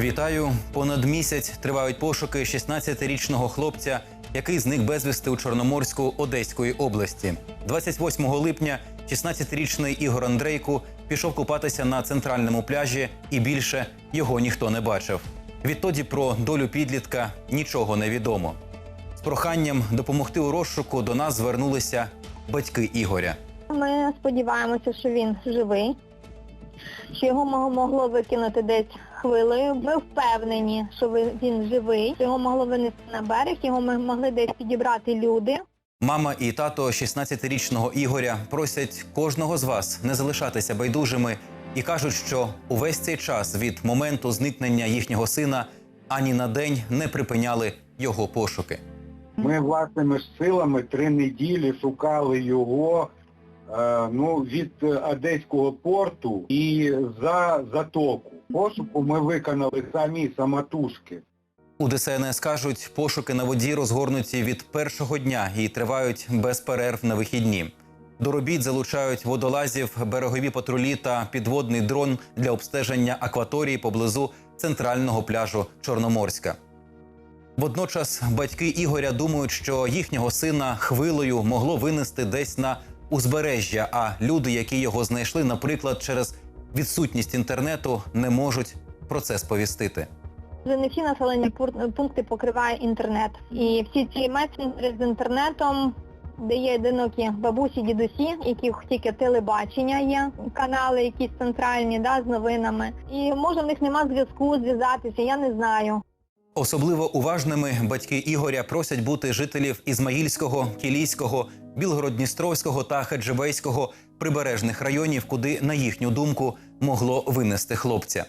Вітаю! Понад місяць тривають пошуки 16-річного хлопця, який зник безвісти у Чорноморську Одеської області. 28 липня 16-річний Ігор Андрейку пішов купатися на центральному пляжі, і більше його ніхто не бачив. Відтоді про долю підлітка нічого не відомо. З проханням допомогти у розшуку до нас звернулися батьки Ігоря. Ми сподіваємося, що він живий, що його могло викинути десь хвилею. Ми впевнені, що він живий, що його могло винести на берег, його ми могли десь підібрати люди. Мама і тато 16-річного Ігоря просять кожного з вас не залишатися байдужими і кажуть, що увесь цей час від моменту зникнення їхнього сина ані на день не припиняли його пошуки. Ми власними силами три неділі шукали його ну, від е, Одеського порту і за затоку. Пошуку ми виконали самі самотужки. У ДСНС кажуть, пошуки на воді розгорнуті від першого дня і тривають без перерв на вихідні. До робіт залучають водолазів, берегові патрулі та підводний дрон для обстеження акваторії поблизу центрального пляжу Чорноморська. Водночас батьки Ігоря думають, що їхнього сина хвилею могло винести десь на узбережжя, а люди, які його знайшли, наприклад, через відсутність інтернету, не можуть про це сповістити. Не всі населені пункти покриває інтернет. І всі ці месенджери з інтернетом, де є одинокі бабусі, дідусі, яких тільки телебачення є, канали якісь центральні да, з новинами. І може в них нема зв'язку, зв'язатися, я не знаю. Особливо уважними батьки Ігоря просять бути жителів Ізмаїльського, Кілійського, Білгород-Дністровського та Хеджебейського прибережних районів, куди, на їхню думку, могло винести хлопця.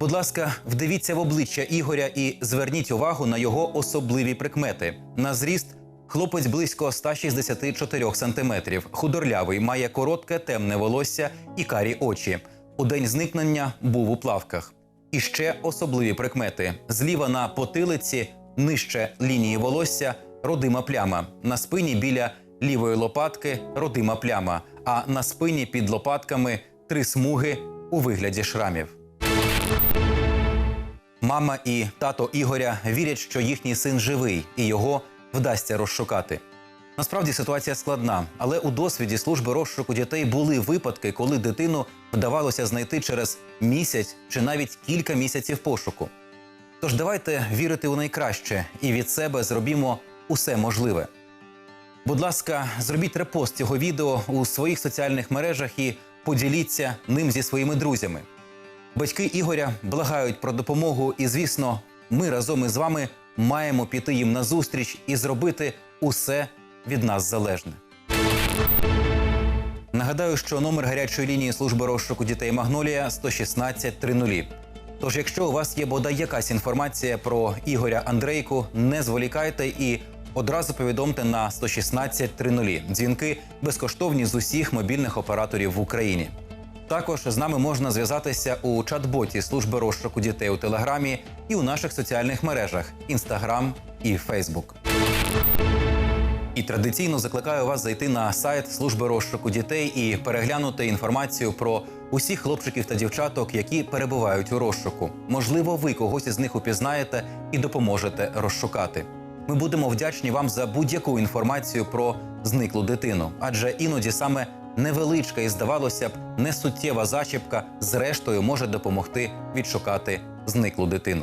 Будь ласка, вдивіться в обличчя Ігоря і зверніть увагу на його особливі прикмети. На зріст хлопець близько 164 сантиметрів, худорлявий, має коротке темне волосся і карі очі. У день зникнення був у плавках. І ще особливі прикмети: зліва на потилиці, нижче лінії волосся, родима пляма. На спині біля лівої лопатки родима пляма. А на спині під лопатками три смуги у вигляді шрамів. Мама і тато Ігоря вірять, що їхній син живий і його вдасться розшукати. Насправді ситуація складна, але у досвіді служби розшуку дітей були випадки, коли дитину вдавалося знайти через місяць чи навіть кілька місяців пошуку. Тож давайте вірити у найкраще і від себе зробімо усе можливе. Будь ласка, зробіть репост цього відео у своїх соціальних мережах і поділіться ним зі своїми друзями. Батьки Ігоря благають про допомогу, і звісно, ми разом із вами маємо піти їм на зустріч і зробити усе від нас залежне. Нагадаю, що номер гарячої лінії служби розшуку дітей Магнолія 116 30. Тож, якщо у вас є бодай якась інформація про Ігоря Андрейку, не зволікайте і одразу повідомте на 116 30. Дзвінки безкоштовні з усіх мобільних операторів в Україні. Також з нами можна зв'язатися у чат-боті служби розшуку дітей у Телеграмі і у наших соціальних мережах Інстаграм і Фейсбук. І традиційно закликаю вас зайти на сайт служби розшуку дітей і переглянути інформацію про усіх хлопчиків та дівчаток, які перебувають у розшуку. Можливо, ви когось із них упізнаєте і допоможете розшукати. Ми будемо вдячні вам за будь-яку інформацію про зниклу дитину, адже іноді саме невеличка і здавалося б несуттєва зачіпка зрештою може допомогти відшукати зниклу дитину.